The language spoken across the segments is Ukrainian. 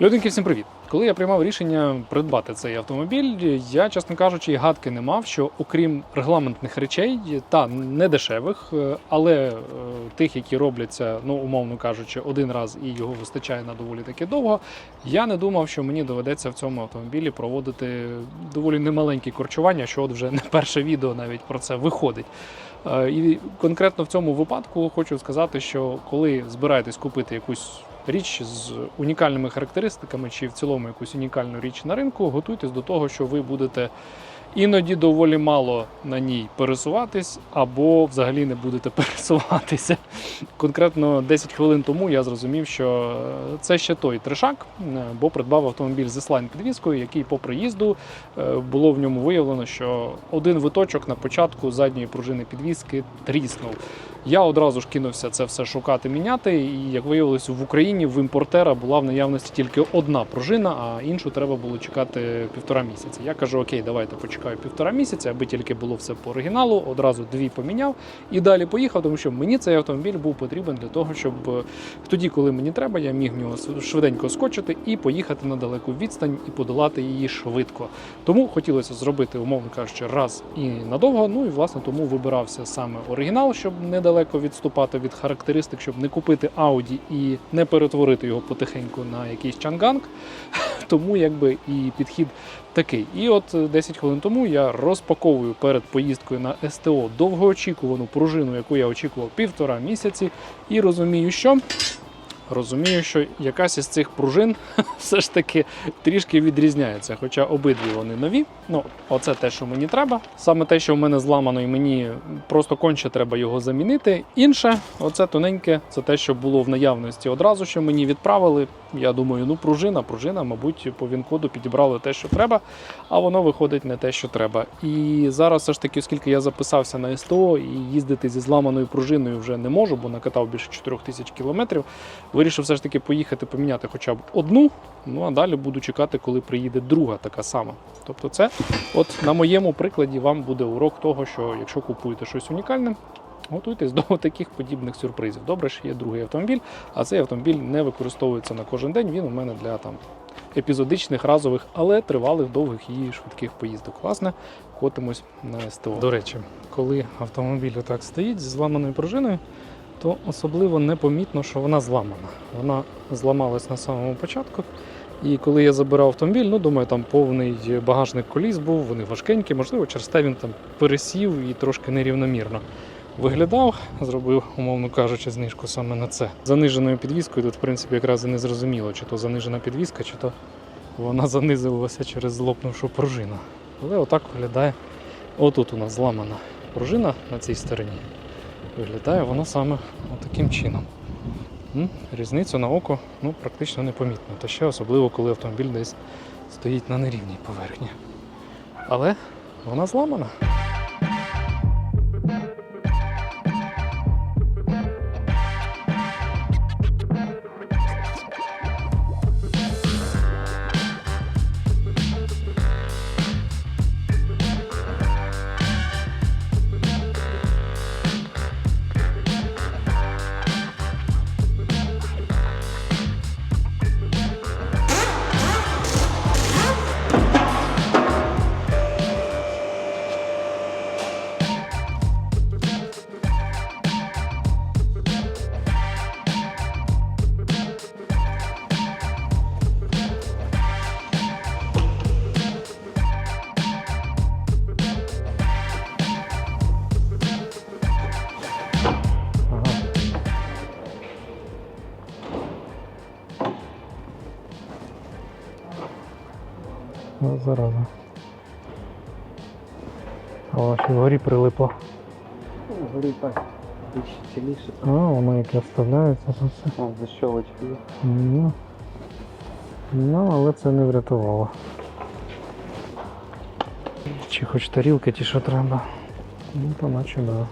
Людинки, всім привіт! Коли я приймав рішення придбати цей автомобіль, я, чесно кажучи, і гадки не мав, що окрім регламентних речей та не дешевих, е, але е, тих, які робляться, ну умовно кажучи, один раз і його вистачає на доволі таки довго. Я не думав, що мені доведеться в цьому автомобілі проводити доволі немаленькі корчування, що от вже не перше відео навіть про це виходить. Е, І конкретно в цьому випадку хочу сказати, що коли збираєтесь купити якусь річ з унікальними характеристиками, чи в цілому якусь унікальну річ на ринку, готуйтесь до того, що ви будете іноді доволі мало на ній пересуватись, або взагалі не будете пересуватися. Конкретно 10 хвилин тому я зрозумів, що е, це ще той трешак, е, бо придбав автомобіль з слайн підвіскою, який по приїзду е, було в ньому виявлено, що один виточок на початку задньої пружини підвіски тріснув. Я одразу ж кинувся це все шукати, міняти. І як виявилось, в Україні в імпортера була в наявності тільки одна пружина, а іншу треба було чекати півтора місяця. Я кажу, окей, давайте почекаю півтора місяця, аби тільки було все по оригіналу. Одразу дві поміняв і далі поїхав, тому що мені цей автомобіль був потрібен для того, щоб е, тоді, коли мені треба, я міг в нього швиденько скочити і поїхати на далеку відстань і подолати її швидко. Тому хотілося зробити, умовно кажучи, раз і надовго. Ну і власне тому вибирався саме оригінал, щоб недалеко відступати від характеристик, щоб не купити Audi і не перетворити його потихеньку на якийсь чанганг. Тому якби і підхід такий. І от е, 10 хвилин тому я розпаковую перед поїздкою на СТО довгоочікувану пружину, яку я очікував півтора місяці, і розумію, що. Розумію, що якась із цих пружин все ж таки трішки відрізняється. Хоча обидві вони нові. Ну, оце те, що мені треба. Саме те, що в мене зламано, і мені просто конче треба його замінити. Інше, оце тоненьке, це те, що було в наявності одразу, що мені відправили. Я думаю, ну пружина, пружина, мабуть, по він-коду підібрали те, що треба, а воно виходить не те, що треба. І зараз все ж таки, оскільки я записався на СТО і їздити зі зламаною пружиною вже не можу, бо накатав більше 4 тисяч кілометрів. Вирішив все ж таки поїхати поміняти хоча б одну, ну а далі буду чекати, коли приїде друга така сама. Тобто, це от на моєму прикладі вам буде урок того, що якщо купуєте щось унікальне, готуйтесь до таких подібних сюрпризів. Добре, що є другий автомобіль, а цей автомобіль не використовується на кожен день. Він у мене для там епізодичних, разових, але тривалих, довгих і швидких поїздок. Власне, котимось на СТО. До речі, коли автомобіль отак стоїть зі зламаною пружиною, то особливо непомітно, що вона зламана. Вона зламалась на самому початку. І коли я забирав автомобіль, ну думаю, там повний багажник коліс був, вони важкенькі, можливо, через те він там пересів і трошки нерівномірно виглядав, зробив, умовно кажучи, знижку саме на це. Заниженою підвіскою тут, в принципі, якраз і не зрозуміло, чи то занижена підвіска, чи то вона занизилася через злопнувшу пружину. Але отак виглядає. Отут у нас зламана пружина на цій стороні. Виглядає воно саме таким чином. Різницю на око ну, практично непомітно. Та ще особливо, коли автомобіль десь стоїть на нерівній поверхні. Але вона зламана. Ну, зараза. О, ще вгорі прилипло. Говори так, більш ціліше. А, воно яке вставляється тут все. А, защолочки є. Ну, ну, але це не врятувало. Чи хоч тарілки, ті, що треба. Ну, то наче да.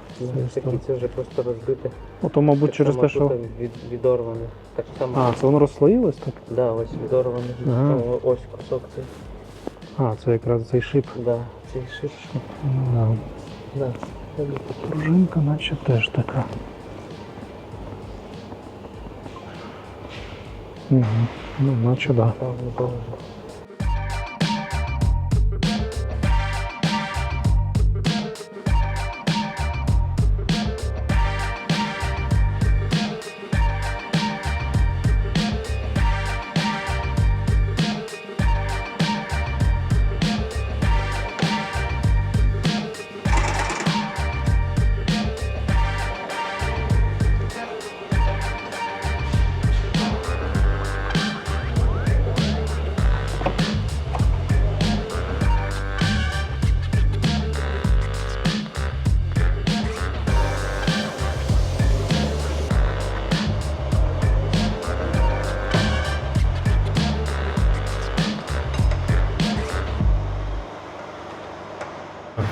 Це Такі це вже просто розбите. Ну, то, мабуть, Так через само те, що. тут Від, відорване. Так само. А, це воно розслоїлось так? Да, ось відорване. Ага. О, Ось кусок цей. А, це якраз цей шип. Да, цей шип. Да. Да. Пружинка наче теж така. Угу. Ну, наче да. Так, а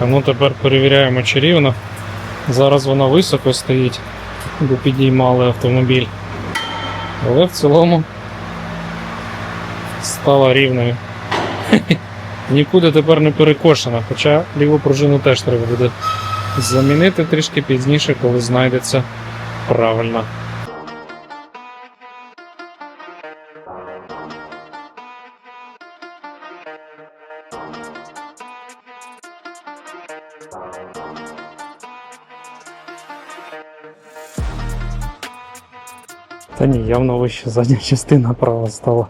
ну тепер перевіряємо, чи рівно. Зараз вона високо стоїть, бо підіймали автомобіль. Але в цілому стала рівною. Нікуди тепер не перекошена, хоча ліву пружину теж треба буде замінити трішки пізніше, коли знайдеться правильно. Та ні, явно вище задня частина права стала.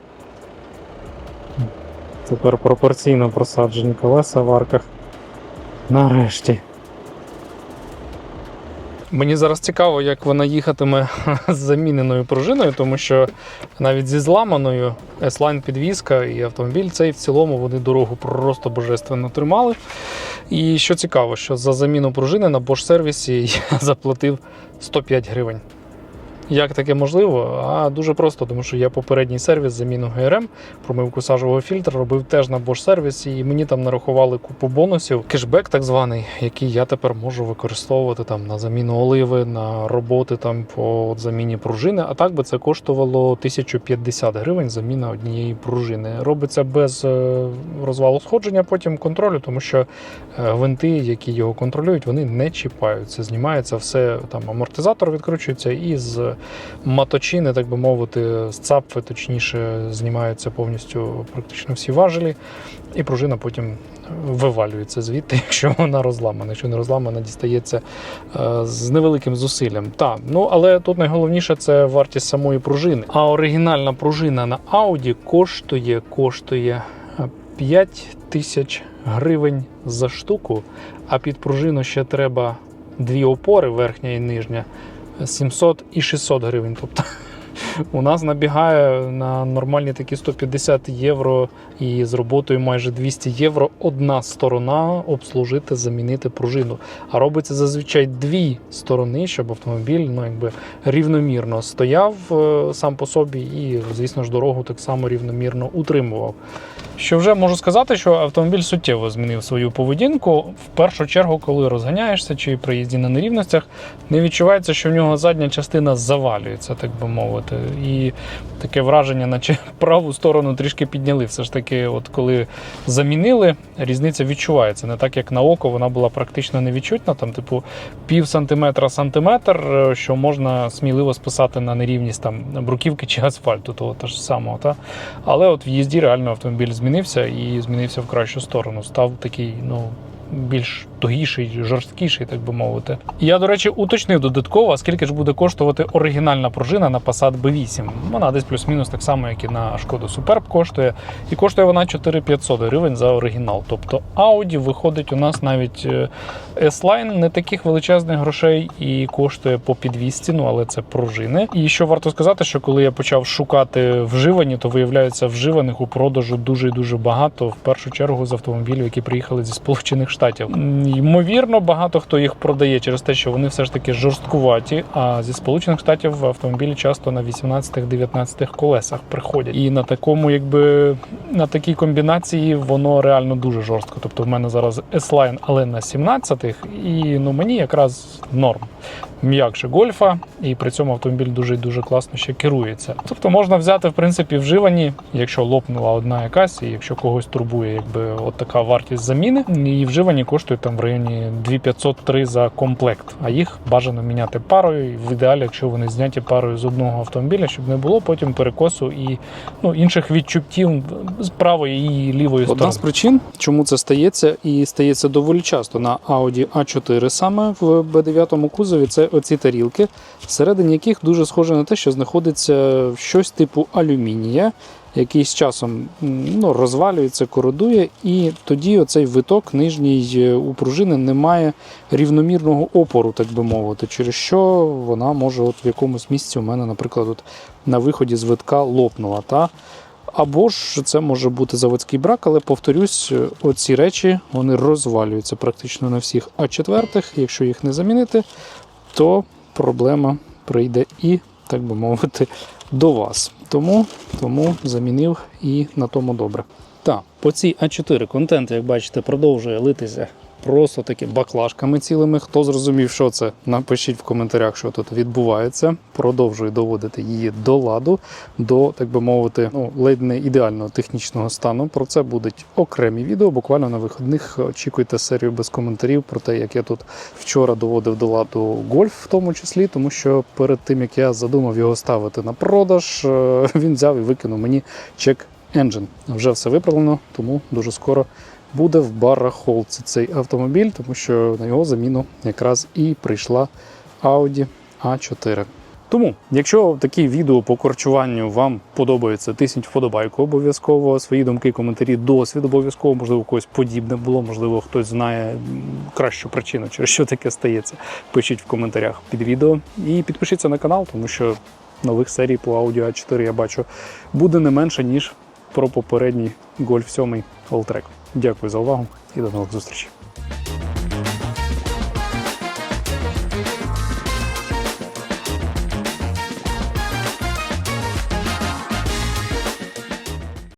Тепер пропорційно просаджені колеса в арках. Нарешті. Мені зараз цікаво, як вона їхатиме з заміненою пружиною, тому що навіть зі зламаною S-Line підвізка і автомобіль цей в цілому вони дорогу просто божественно тримали. І що цікаво, що за заміну пружини на Bosch сервісі я заплатив 105 гривень. Як таке можливо? А дуже просто, тому що я попередній сервіс заміну ГРМ, промивку сажового фільтра робив теж на Bosch сервісі, і мені там нарахували купу бонусів, кешбек так званий, який я тепер можу використовувати там на заміну оливи, на роботи там по заміні пружини. А так би це коштувало 1050 гривень заміна однієї пружини. Робиться без е, розвалу сходження, потім контролю, тому що е, гвинти, які його контролюють, вони не чіпаються. Знімається все там амортизатор відкручується і з маточини, так би мовити, з цапфи, точніше, знімаються повністю практично всі важелі, і пружина потім вивалюється звідти, якщо вона розламана. Якщо не розламана, дістається е, з невеликим зусиллям. Так, ну але тут найголовніше це вартість самої пружини. А оригінальна пружина на Audi коштує, коштує е, 5 тисяч гривень за штуку, а під пружину ще треба дві опори, верхня і нижня. 700 і 600 гривень. Тобто у нас набігає на нормальні такі 150 євро і з роботою майже 200 євро одна сторона обслужити, замінити пружину. А робиться зазвичай дві сторони, щоб автомобіль ну, якби, рівномірно стояв е, сам по собі і, звісно ж, дорогу так само рівномірно утримував. Що вже можу сказати, що автомобіль суттєво змінив свою поведінку. В першу чергу, коли розганяєшся чи при їзді на нерівностях, не відчувається, що в нього задня частина завалюється, так би мовити. І таке враження, наче праву сторону трішки підняли. Все ж таки, от коли замінили, різниця відчувається. Не так, як на око, вона була практично невідчутна, там, типу, пів сантиметра сантиметр, е, що можна сміливо списати на нерівність там бруківки чи асфальту, того ж самого. Та? Але от в їзді реально автомобіль змінився і змінився в кращу сторону. Став такий, ну. Більш тугіший, жорсткіший, так би мовити. Я, до речі, уточнив додатково, скільки ж буде коштувати оригінальна пружина на Passat B8. Вона десь плюс-мінус так само, як і на Шкоду Superb коштує. І коштує вона 4500 гривень за оригінал. Тобто Audi виходить у нас навіть е, S-Line не таких величезних грошей і коштує по під 200, ну але це пружини. І що варто сказати, що коли я почав шукати вживані, то виявляється вживаних у продажу дуже і дуже багато. В першу чергу з автомобілів, які приїхали зі Сполучених Штатів. М, Ймовірно, багато хто їх продає через те, що вони все ж таки жорсткуваті. А зі Сполучених Штатів автомобілі часто на 18-19 колесах приходять. І на такому, якби на такій комбінації воно реально дуже жорстко. Тобто в мене зараз S-Line, але на 17-х, і ну мені якраз норм. М'якше гольфа, і при цьому автомобіль дуже дуже класно ще керується. Тобто можна взяти, в принципі, вживані, якщо лопнула одна якась, і якщо когось турбує, якби от така вартість заміни, і вживані коштують там в районі 2500-3 за комплект. А їх бажано міняти парою. І в ідеалі, якщо вони зняті парою з одного автомобіля, щоб не було потім перекосу і ну, інших відчуттів з правої і лівої сторони. Одна з причин, чому це стається, і стається доволі часто на Audi A4 саме в B9 кузові, це оці тарілки, всередині яких дуже схоже на те, що знаходиться щось типу алюмінія, який з часом ну, розвалюється, кородує, і тоді оцей виток нижній е, у пружини не має рівномірного опору, так би мовити, через що вона може от в якомусь місці у мене, наприклад, от на виході з витка лопнула. Та? Або ж це може бути заводський брак, але повторюсь, е, оці речі вони розвалюються практично на всіх А4. Якщо їх не замінити, то проблема прийде і, так би мовити, до вас. Тому, тому замінив і на тому добре. Так, по цій А4 контент, як бачите, продовжує литися просто таки баклажками цілими. Хто зрозумів, що це, напишіть в коментарях, що тут відбувається. Продовжую доводити її до ладу, до, так би мовити, ну, ледь не ідеального технічного стану. Про це будуть окремі відео. Буквально на вихідних очікуйте серію без коментарів про те, як я тут вчора доводив до ладу гольф, в тому числі, тому що перед тим як я задумав його ставити на продаж, е, він взяв і викинув мені чек Engine. Вже все виправлено, тому дуже скоро буде в барахолці цей автомобіль, тому що на його заміну якраз і прийшла Audi A4. Тому, якщо такі відео по корчуванню вам подобаються, тисніть вподобайку обов'язково. Свої думки, коментарі, досвід обов'язково, можливо, когось подібне було, можливо, хтось знає кращу причину, через що таке стається. Пишіть в коментарях під відео і підпишіться на канал, тому що нових серій по Audi A4 я бачу буде не менше, ніж про попередній Golf 7 Alltrack. Дякую за увагу і до нових зустрічей.